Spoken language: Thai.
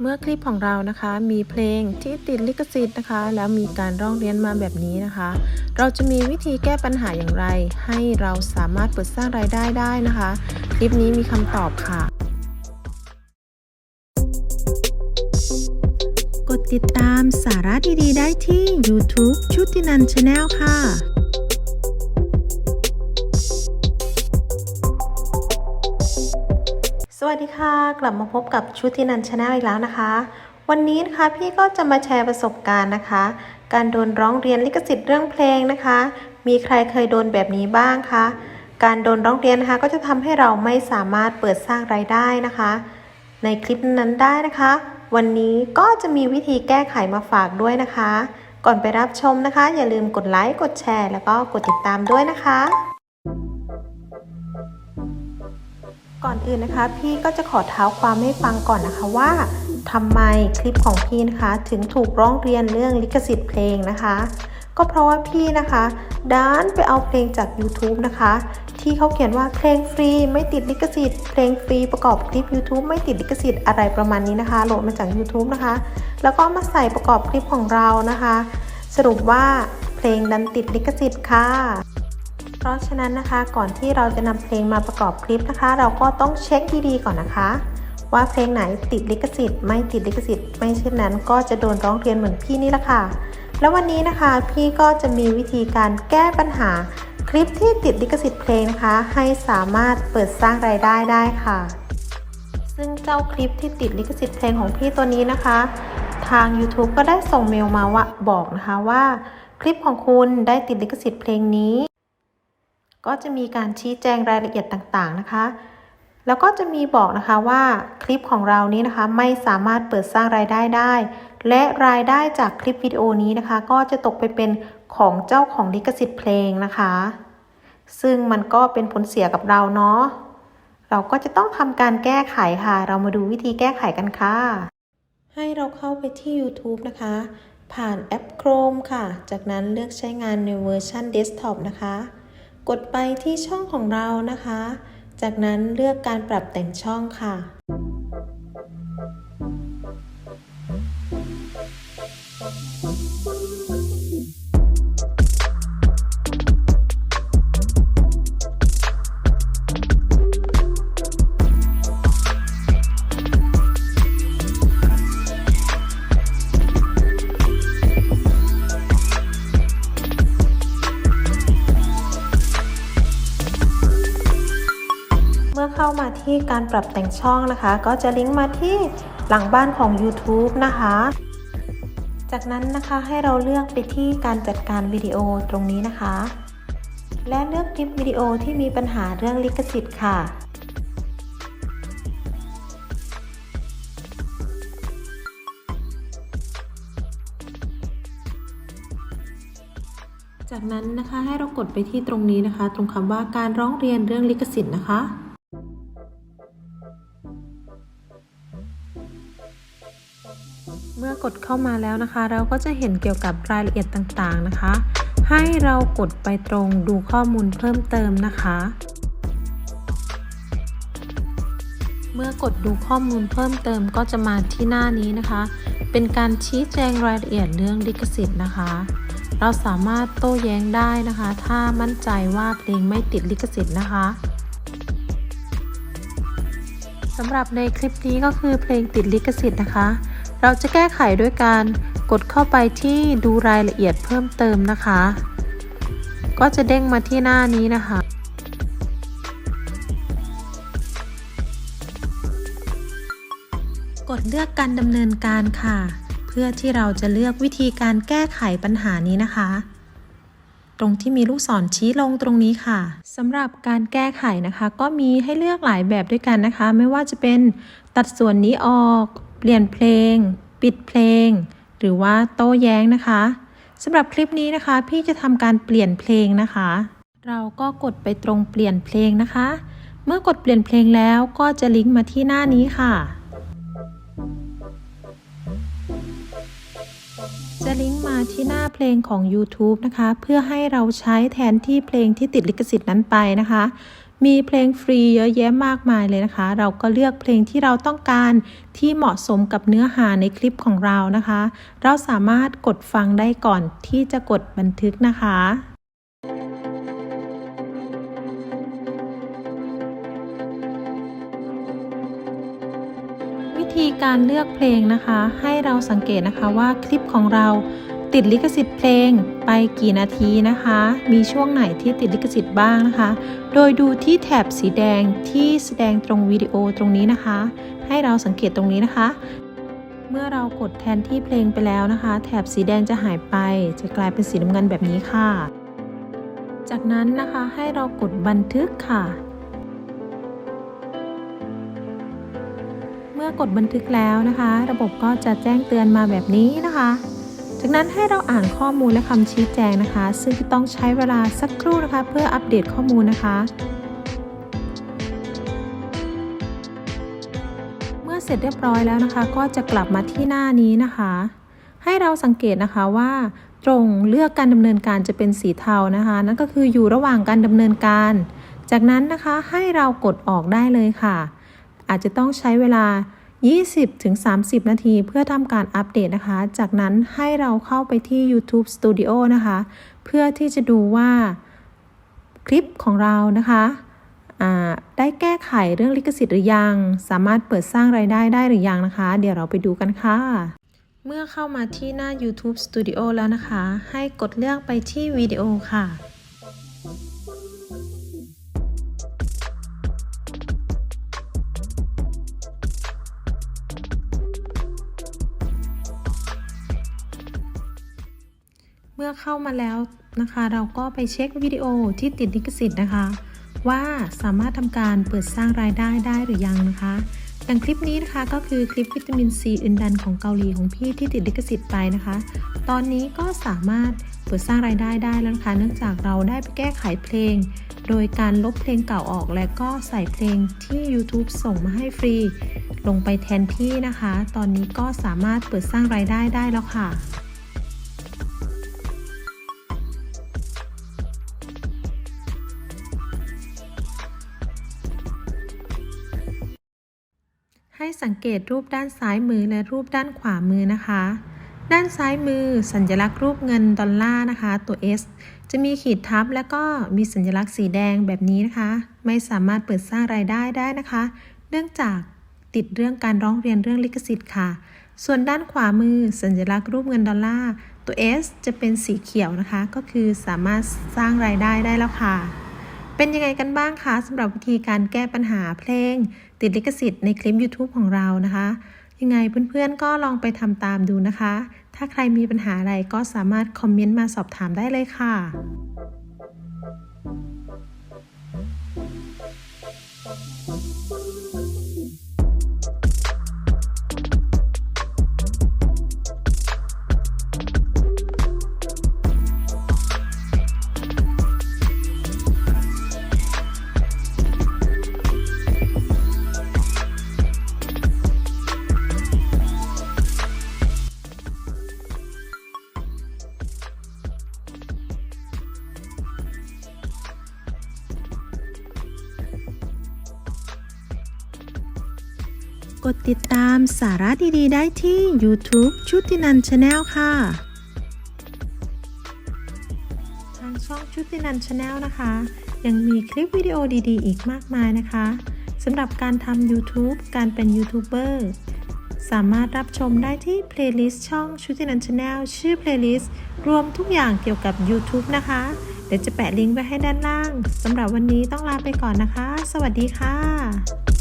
เมื่อคลิปของเรานะคะมีเพลงที่ติดลิขสิทธิ์นะคะ แล้วมีการร้องเรียนมาแบบนี้นะคะ เราจะมีวิธีแก้ปัญหาอย่างไร ให้เราสามารถเปิดสร้างรายได้ได้นะคะ คลิปนี้มีคำตอบค่ะ กดติดตามสาระดีๆ ได้ที่ YouTube ชุตินันชาแนลค่ะ วัสดีค่ะ กลับมาพบกับชุตินันชาแนลอีกแล้วนะคะ วันนี้นะคะพี่ก็จะมาแชร์ประสบการณ์นะคะ การโดนร้องเรียนลิขสิทธิ์เรื่องเพลงนะคะ มีใครเคยโดนแบบนี้บ้างคะการโดนร้องเรียนนะคะ ก็จะทำให้เราไม่สามารถเปิดสร้างรายได้นะคะ ในคลิปนั้นได้นะคะ วันนี้ก็จะมีวิธีแก้ไขมาฝากด้วยนะคะ ก่อนไปรับชมนะคะ อย่าลืมกดไลค์กดแชร์ แล้วก็กดติดตามด้วยนะคะ ก่อนอื่นนะคะ พี่ก็จะขอเท้าความให้ฟังก่อนนะคะว่าทำไมคลิปของพี่นะคะถึงถูกร้องเรียนเรื่องลิขสิทธิ์เพลงนะคะ ก็เพราะว่าพี่นะคะด้านไปเอาเพลงจาก YouTube นะคะ ที่เขาเขียนว่าเพลงฟรีไม่ติดลิขสิทธิ์เพลงฟรีประกอบคลิป YouTube ไม่ติดลิขสิทธิ์อะไรประมาณนี้นะคะโหลดมาจาก YouTube นะคะ แล้วก็มาใส่ประกอบคลิปของเรานะคะ สรุปว่าเพลงดันติดลิขสิทธิ์ค่ะ เพราะฉะนั้นนะคะก่อนที่เราจะนำเพลงมาประกอบคลิปนะคะ เราก็ต้องเช็คดีๆก่อนนะคะ ว่าเพลงไหนติดลิขสิทธิ์ไม่ติดลิขสิทธิ์ไม่เช่นนั้น ก็จะโดนร้องเรียนเหมือนพี่นี่แหละค่ะ แล้ววันนี้นะคะพี่ก็จะมีวิธีการแก้ปัญหาคลิปที่ติดลิขสิทธิ์เพลงนะคะ ให้สามารถเปิดสร้างรายได้ได้ค่ะ ซึ่งเจ้าคลิปที่ติดลิขสิทธิ์เพลงของพี่ตัวนี้นะคะ ทาง YouTube ก็ได้ส่งเมลมาว่าบอกนะคะว่า คลิปของคุณได้ติดลิขสิทธิ์เพลงนี้ ก็จะมีการชี้แจงรายละเอียดต่างๆนะคะ แล้วก็จะมีบอกนะคะว่าคลิปของเรานี้นะคะไม่สามารถเปิดสร้างรายได้ได้ และรายได้จากคลิปวิดีโอนี้นะคะ ก็จะตกไปเป็นของเจ้าของลิขสิทธิ์เพลงนะคะ ซึ่งมันก็เป็นผลเสียกับเราเนาะเราก็จะต้องทำการแก้ไขค่ะ เรามาดูวิธีแก้ไขกันค่ะ ให้เราเข้าไปที่ YouTube นะคะ ผ่านแอป Chrome ค่ะ จากนั้นเลือกใช้งานในเวอร์ชันเดสก์ท็อปนะคะ กดไปที่ช่องของเรานะคะ จากนั้นเลือกการปรับแต่งช่องค่ะ เข้ามาที่การปรับแต่งช่องนะคะ ก็จะลิงก์มาที่หลังบ้านของ YouTube นะคะ จากนั้นนะคะให้เราเลือกไปที่การจัดการวิดีโอตรงนี้นะคะ และเลือกคลิปวิดีโอที่มีปัญหาเรื่องลิขสิทธิ์ค่ะจากนั้นนะคะให้เรากดไปที่ตรงนี้นะคะ ตรงคำว่าการร้องเรียนเรื่องลิขสิทธิ์นะคะ เมื่อกดเข้ามาแล้วนะคะ เราก็จะเห็นเกี่ยวกับรายละเอียดต่างๆนะคะ ให้เรากดไปตรงดูข้อมูลเพิ่มเติมนะคะ เมื่อกดดูข้อมูลเพิ่มเติมก็จะมาที่หน้านี้นะคะ เป็นการชี้แจงรายละเอียดเรื่องลิขสิทธิ์นะคะ เราสามารถโต้แย้งได้นะคะ ถ้ามั่นใจว่าเพลงไม่ติดลิขสิทธิ์นะคะสำหรับในคลิปนี้ก็คือเพลงติดลิขสิทธิ์นะคะ เราจะแก้ไขด้วยการกดเข้าไปที่ดูรายละเอียดเพิ่มเติมนะคะ ก็จะเด้งมาที่หน้านี้นะคะกดเลือกการดำเนินการค่ะ เพื่อที่เราจะเลือกวิธีการแก้ไขปัญหานี้นะคะ ตรงที่มีลูกศรชี้ลงตรงนี้ค่ะสำหรับการแก้ไขนะคะ ก็มีให้เลือกหลายแบบด้วยกันนะคะ ไม่ว่าจะเป็นตัดส่วนนี้ออก เปลี่ยนเพลง ปิดเพลง หรือว่าโต้แย้งนะคะสำหรับคลิปนี้นะคะ พี่จะทำการเปลี่ยนเพลงนะคะ เราก็กดไปตรงเปลี่ยนเพลงนะคะ เมื่อกดเปลี่ยนเพลงแล้วก็จะลิงก์มาที่หน้านี้ค่ะ จะลิงก์มาที่หน้าเพลงของ YouTube นะคะ เพื่อให้เราใช้แทนที่เพลงที่ติดลิขสิทธิ์นั้นไปนะคะ มีเพลงฟรีเยอะแยะมากมายเลยนะคะ เราก็เลือกเพลงที่เราต้องการที่เหมาะสมกับเนื้อหาในคลิปของเรานะคะ เราสามารถกดฟังได้ก่อนที่จะกดบันทึกนะคะวิธีการเลือกเพลงนะคะ ให้เราสังเกตนะคะว่าคลิปของเรา ติดลิขสิทธิ์เพลงไปกี่นาทีนะคะ มีช่วงไหนที่ติดลิขสิทธิ์บ้างนะคะ โดยดูที่แถบสีแดงที่แสดงตรงวิดีโอตรงนี้นะคะ ให้เราสังเกตตรงนี้นะคะ เมื่อเรากดแทนที่เพลงไปแล้วนะคะ แถบสีแดงจะหายไปจะกลายเป็นสีน้ำเงินแบบนี้ค่ะ จากนั้นนะคะให้เรากดบันทึกค่ะ เมื่อกดบันทึกแล้วนะคะ ระบบก็จะแจ้งเตือนมาแบบนี้นะคะ จากนั้นให้เราอ่านข้อมูลและคำชี้แจงนะคะ ซึ่งจะต้องใช้เวลาสักครู่นะคะ เพื่ออัปเดตข้อมูลนะคะเมื่อเสร็จเรียบร้อยแล้วนะคะ ก็จะกลับมาที่หน้านี้นะคะ ให้เราสังเกตนะคะว่า ตรงเลือกการดำเนินการจะเป็นสีเทานะคะ นั่นก็คืออยู่ระหว่างการดำเนินการ จากนั้นนะคะให้เรากดออกได้เลยค่ะ อาจจะต้องใช้เวลา 20-30 นาทีเพื่อทำการอัปเดตนะคะ จากนั้นให้เราเข้าไปที่ YouTube Studio นะคะ เพื่อที่จะดูว่าคลิปของเรานะคะได้แก้ไขเรื่องลิขสิทธิ์หรือยัง สามารถเปิดสร้างรายได้ได้หรือยังนะคะ เดี๋ยวเราไปดูกันค่ะ เมื่อเข้ามาที่หน้า YouTube Studio แล้วนะคะ ให้กดเลือกไปที่วิดีโอค่ะ เข้ามาแล้วนะคะ เราก็ไปเช็ควิดีโอที่ติดลิขสิทธิ์นะคะ ว่าสามารถทำการเปิดสร้างรายได้ได้หรือยังนะคะอย่างคลิปนี้นะคะก็คือคลิปวิตามินซีอินดันของเกาหลีของพี่ที่ติดลิขสิทธิ์ไปนะคะ ตอนนี้ก็สามารถเปิดสร้างรายได้ได้แล้วนะคะ เนื่องจากเราได้ไปแก้ไขเพลง โดยการลบเพลงเก่าออกและก็ใส่เพลงที่ YouTube ส่งมาให้ฟรี ลงไปแทนที่นะคะ ตอนนี้ก็สามารถเปิดสร้างรายได้ได้แล้วค่ะ สังเกตรูปด้านซ้ายมือและรูปด้านขวามือนะคะ ด้านซ้ายมือสัญลักษณ์รูปเงินดอลลาร์นะคะ ตัว S จะมีขีดทับและก็มีสัญลักษณ์สีแดงแบบนี้นะคะ ไม่สามารถเปิดสร้างรายได้ได้นะคะ เนื่องจากติดเรื่องการร้องเรียนเรื่องลิขสิทธิ์ค่ะ ส่วนด้านขวามือสัญลักษณ์รูปเงินดอลลาร์ตัว S จะเป็นสีเขียวนะคะ ก็คือสามารถสร้างรายได้ได้แล้วค่ะ เป็นยังไงกันบ้างคะสำหรับวิธีการแก้ปัญหาเพลง ติดลิขสิทธิ์ในคลิป YouTube ของเรานะคะ ยังไงเพื่อนๆก็ลองไปทำตามดูนะคะ ถ้าใครมีปัญหาอะไรก็สามารถคอมเมนต์มาสอบถามได้เลยค่ะ ดติดตามสาระดีๆ ได้ที่ YouTube ชุตินันชาแนลค่ะ ทางช่องชุตินันชาแนลนะคะ ยังมีคลิปวิดีโอดีๆ อีกมากมายนะคะสำหรับการทำ YouTube การเป็นยูทูบเบอร์สามารถรับชมได้ที่เพลย์ลิสต์ช่องชุตินันชาแนลชื่อเพลย์ลิสต์รวมทุกอย่างเกี่ยวกับ YouTube นะคะ เดี๋ยวจะแปะลิงก์ไว้ให้ด้านล่างสำหรับวันนี้ต้องลาไปก่อนนะคะ สวัสดีค่ะ